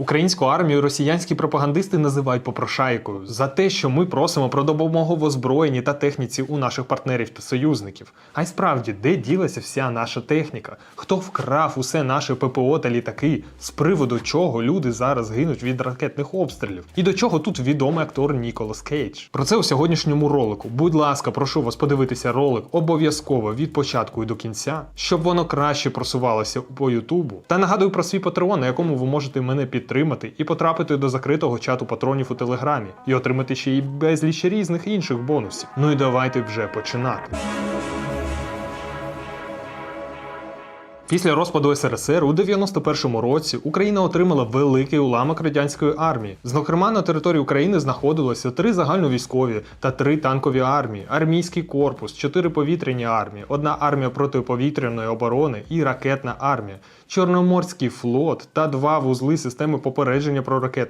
Українську армію росіянські пропагандисти називають попрошайкою за те, що ми просимо про допомогу в озброєнні та техніці у наших партнерів та союзників. А й справді, де ділася вся наша техніка? Хто вкрав усе наше ППО та літаки? З приводу чого люди зараз гинуть від ракетних обстрілів? І до чого тут відомий актор Ніколас Кейдж? Про це у сьогоднішньому ролику. Будь ласка, прошу вас подивитися ролик обов'язково від початку і до кінця, щоб воно краще просувалося по Ютубу. Та нагадую про свій патреон, на якому ви можете мене підтримати і потрапити до закритого чату патронів у телеграмі, і отримати ще й безліч різних інших бонусів. Ну і давайте вже починати. Після розпаду СРСР у 91-му році Україна отримала великий уламок радянської армії. Зокрема, на території України знаходилося три загальновійськові та три танкові армії, армійський корпус, чотири повітряні армії, одна армія протиповітряної оборони і ракетна армія, Чорноморський флот та два вузли системи попередження про ракетний